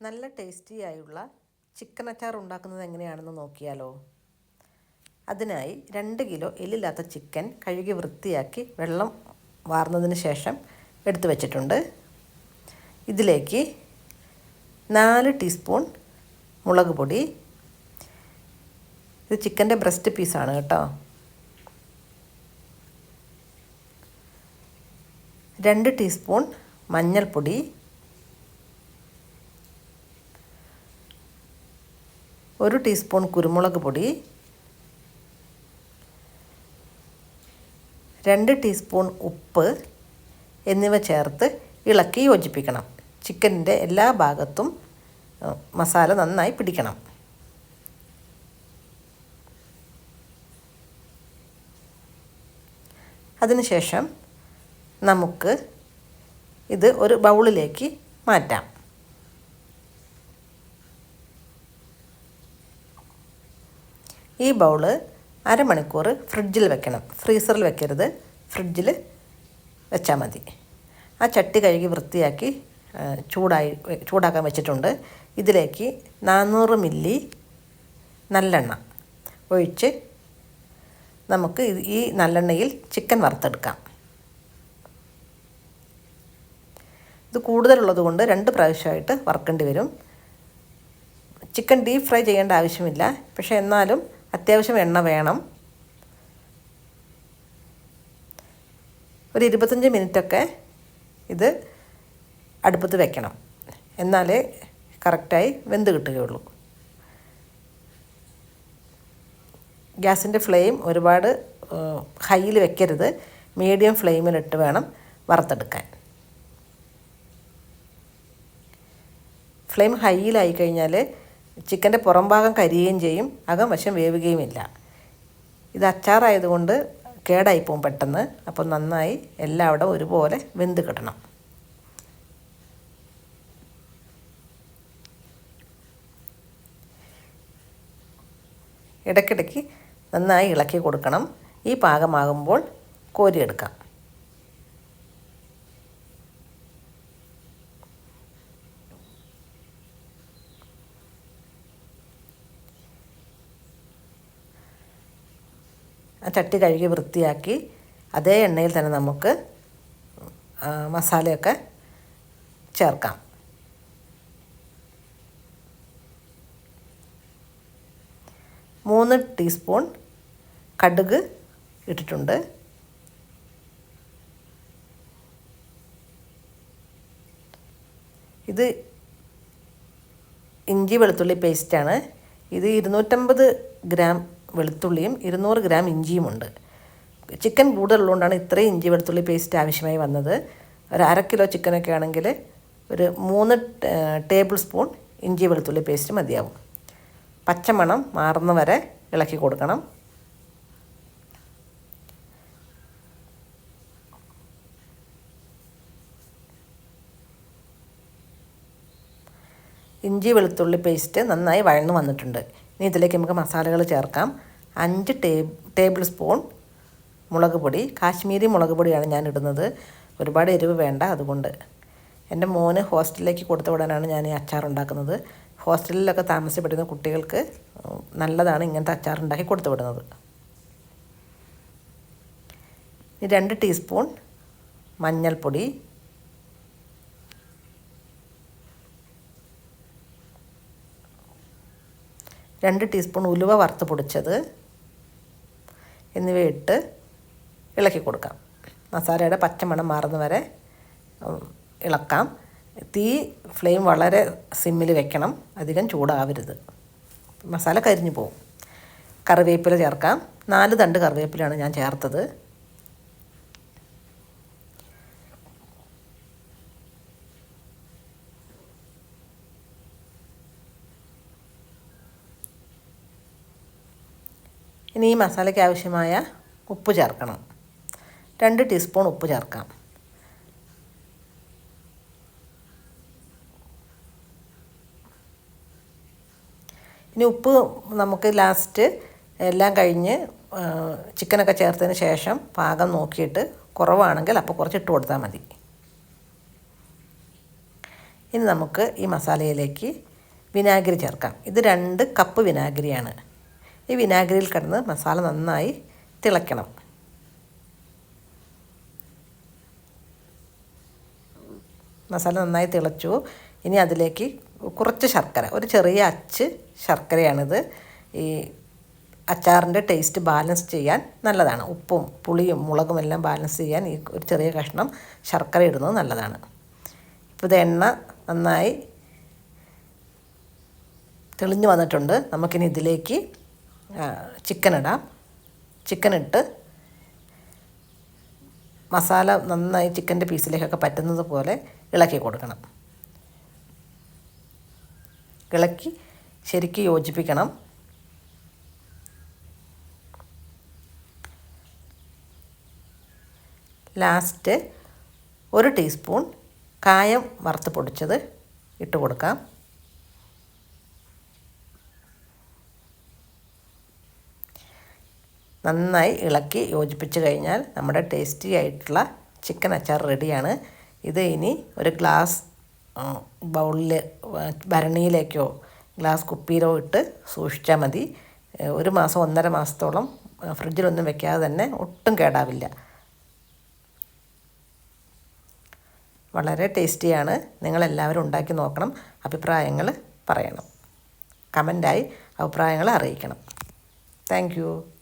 നല്ല ടേസ്റ്റി ആയുള്ള ചിക്കൻ അച്ചാർ ഉണ്ടാക്കുന്നത് എങ്ങനെയാണെന്ന് നോക്കിയാലോ? അതിനായി രണ്ട് കിലോ എല്ലില്ലാത്ത ചിക്കൻ കഴുകി വൃത്തിയാക്കി വെള്ളം വാർന്നതിന് ശേഷം എടുത്തു വച്ചിട്ടുണ്ട്. ഇതിലേക്ക് നാല് ടീസ്പൂൺ മുളക് പൊടി. ഇത് ചിക്കന്റെ ബ്രസ്റ്റ് പീസാണ് കേട്ടോ. രണ്ട് ടീസ്പൂൺ മഞ്ഞൾപ്പൊടി. ഒരു ടീസ്പൂൺ കുരുമുളക് പൊടി രണ്ട് ടീസ്പൂൺ ഉപ്പ് എന്നിവ ചേർത്ത് ഇളക്കി യോജിപ്പിക്കണം. ചിക്കനിന്റെ എല്ലാ ഭാഗത്തും മസാല നന്നായി പിടിക്കണം. അതിനുശേഷം നമുക്ക് ഇത് ഒരു ബൗളിലേക്ക് മാറ്റാം. ഈ ബൗൾ അരമണിക്കൂർ ഫ്രിഡ്ജിൽ വെക്കണം. ഫ്രീസറിൽ വെക്കരുത്. ഫ്രിഡ്ജിൽ വെച്ചാൽ മതി. ആ ചട്ടി കഴുകി വൃത്തിയാക്കി ചൂടായി ചൂടാക്കാൻ വെച്ചിട്ടുണ്ട്. ഇതിലേക്ക് നാനൂറ് മില്ലി നല്ലെണ്ണ ഒഴിച്ച് നമുക്ക് ഈ നല്ലെണ്ണയിൽ ചിക്കൻ വറുത്തെടുക്കാം. ഇത് കൂടുതലുള്ളത് കൊണ്ട് രണ്ട് പ്രാവശ്യമായിട്ട് വറുക്കേണ്ടി വരും. ചിക്കൻ ഡീപ് ഫ്രൈ ചെയ്യേണ്ട ആവശ്യമില്ല. പക്ഷേ എന്നാലും അത്യാവശ്യം എണ്ണ വേണം. ഒരു ഇരുപത്തഞ്ച് മിനിറ്റൊക്കെ ഇത് അടുപ്പത്ത് വെക്കണം. എന്നാലേ കറക്റ്റായി വെന്ത് കിട്ടുകയുള്ളൂ. ഗ്യാസിന്റെ ഫ്ലെയിം ഒരുപാട് ഹൈയിൽ വെക്കരുത്. മീഡിയം ഫ്ലെയിമിലിട്ട് വേണം വറുത്തെടുക്കാൻ. ഫ്ലെയിം ഹൈയിലായി കഴിഞ്ഞാൽ ചിക്കന്റെ പുറം ഭാഗം കരിയുകയും ചെയ്യും അകം വശം വേവുകയുമില്ല ഇത് അച്ചാറായതുകൊണ്ട് കേടായി പോകും പെട്ടെന്ന്. അപ്പോൾ നന്നായി എല്ലാവിടെ ഒരുപോലെ വെന്ത് കിട്ടണം. ഇടയ്ക്കിടയ്ക്ക് നന്നായി ഇളക്കി കൊടുക്കണം. ഈ പാകമാകുമ്പോൾ കോരിയെടുക്കാം. ആ ചട്ടി കഴുകി വൃത്തിയാക്കി അതേ എണ്ണയിൽ തന്നെ നമുക്ക് മസാലയൊക്കെ ചേർക്കാം. മൂന്ന് ടീസ്പൂൺ കടുക് ഇട്ടിട്ടുണ്ട്. ഇത് ഇഞ്ചി വെളുത്തുള്ളി പേസ്റ്റാണ് ഇത് ഇരുന്നൂറ്റമ്പത് ഗ്രാം വെളുത്തുള്ളിയും ഇരുന്നൂറ് ഗ്രാം ഇഞ്ചിയുമുണ്ട്. ചിക്കൻ കൂടുതലുള്ളതുകൊണ്ടാണ് ഇത്രയും ഇഞ്ചി വെളുത്തുള്ളി പേസ്റ്റ് ആവശ്യമായി വന്നത്. ഒരു അര കിലോ ചിക്കനൊക്കെ ആണെങ്കിൽ ഒരു മൂന്ന് ടേബിൾ സ്പൂൺ ഇഞ്ചി വെളുത്തുള്ളി പേസ്റ്റ് മതിയാവും. പച്ചമണം മാറുന്ന വരെ ഇളക്കി കൊടുക്കണം. ഇഞ്ചി വെളുത്തുള്ളി പേസ്റ്റ് നന്നായി വഴന്നു വന്നിട്ടുണ്ട്. ഇനി ഇതിലേക്ക് നമുക്ക് മസാലകൾ ചേർക്കാം. അഞ്ച് ടേബിൾ സ്പൂൺ മുളക് പൊടി കാശ്മീരി മുളക് പൊടിയാണ് ഞാൻ ഇടുന്നത്. ഒരുപാട് എരിവ് വേണ്ട അതുകൊണ്ട്. എന്റെ മോന് ഹോസ്റ്റലിലേക്ക് കൊടുത്തു വിടാനാണ് ഞാൻ ഈ അച്ചാർ ഉണ്ടാക്കുന്നത്. ഹോസ്റ്റലിലൊക്കെ താമസിക്കപ്പെടുന്ന കുട്ടികൾക്ക് നല്ലതാണ് ഇങ്ങനത്തെ അച്ചാർ ഉണ്ടാക്കി കൊടുത്തു വിടുന്നത്. രണ്ട് ടീസ്പൂൺ മഞ്ഞൾപ്പൊടി രണ്ട് ടീസ്പൂൺ ഉലുവ വറുത്ത് പൊടിച്ചത് എന്നിവയിട്ട് ഇളക്കി കൊടുക്കാം. മസാലയുടെ പച്ചമണം മാറുന്ന വരെ ഇളക്കാം. തീ ഫ്ലെയിം വളരെ സിമ്മിൽ വെക്കണം. അധികം ചൂടാവരുത്. മസാല കരിഞ്ഞു പോകും. കറിവേപ്പില ചേർക്കാം. നാല് തണ്ട് കറിവേപ്പിലാണ് ഞാൻ ചേർത്തത്. ഇനി ഈ മസാലയ്ക്ക് ആവശ്യമായ ഉപ്പ് ചേർക്കണം. രണ്ട് ടീസ്പൂൺ ഉപ്പ് ചേർക്കാം. ഇനി ഉപ്പ് നമുക്ക് ലാസ്റ്റ് എല്ലാം കഴിഞ്ഞ് ചിക്കനൊക്കെ ചേർത്തതിന് ശേഷം പാകം നോക്കിയിട്ട് കുറവാണെങ്കിൽ അപ്പോൾ കുറച്ച് ഇട്ട് കൊടുത്താൽ മതി. ഇനി നമുക്ക് ഈ മസാലയിലേക്ക് വിനാഗിരി ചേർക്കാം. ഇത് രണ്ട് കപ്പ് വിനാഗിരിയാണ്. ഈ വിനാഗിരിയിൽ കിടന്ന് മസാല നന്നായി തിളയ്ക്കണം. മസാല നന്നായി തിളച്ചു. ഇനി അതിലേക്ക് കുറച്ച് ശർക്കര ഒരു ചെറിയ അച്ച് ശർക്കരയാണിത്. ഈ അച്ചാറിന്റെ ടേസ്റ്റ് ബാലൻസ് ചെയ്യാൻ നല്ലതാണ്. ഉപ്പും പുളിയും മുളകും എല്ലാം ബാലൻസ് ചെയ്യാൻ ഈ ഒരു ചെറിയ കഷ്ണം ശർക്കര ഇടുന്നത് നല്ലതാണ്. ഇപ്പോൾ ഇത് എണ്ണ നന്നായി തെളിഞ്ഞു വന്നിട്ടുണ്ട്. നമുക്കിനി ഇതിലേക്ക് ചിക്കൻ ഇടാം ചിക്കൻ ഇട്ട് മസാല നന്നായി ചിക്കന്റെ പീസിലേക്കൊക്കെ പറ്റുന്നത് പോലെ ഇളക്കി കൊടുക്കണം. ഇളക്കി ശരിക്ക് യോജിപ്പിക്കണം. ലാസ്റ്റ് ഒരു ടീസ്പൂൺ കായം വറുത്ത് പൊടിച്ചത് ഇട്ട് കൊടുക്കാം. നന്നായി ഇളക്കി യോജിപ്പിച്ച് കഴിഞ്ഞാൽ നമ്മുടെ ടേസ്റ്റി ആയിട്ടുള്ള ചിക്കൻ അച്ചാർ റെഡിയാണ്. ഇത് ഇനി ഒരു ഗ്ലാസ് ബൗളിൽ ഭരണിയിലേക്കോ ഗ്ലാസ് കുപ്പിയിലോ ഇട്ട് സൂക്ഷിച്ചാൽ മതി. ഒരു മാസം ഒന്നര മാസത്തോളം ഫ്രിഡ്ജിലൊന്നും വെക്കാതെ തന്നെ ഒട്ടും കേടാവില്ല. വളരെ ടേസ്റ്റിയാണ്. നിങ്ങളെല്ലാവരും ഉണ്ടാക്കി നോക്കണം. അഭിപ്രായങ്ങൾ പറയണം. കമന്റായി അഭിപ്രായങ്ങൾ അറിയിക്കണം. താങ്ക്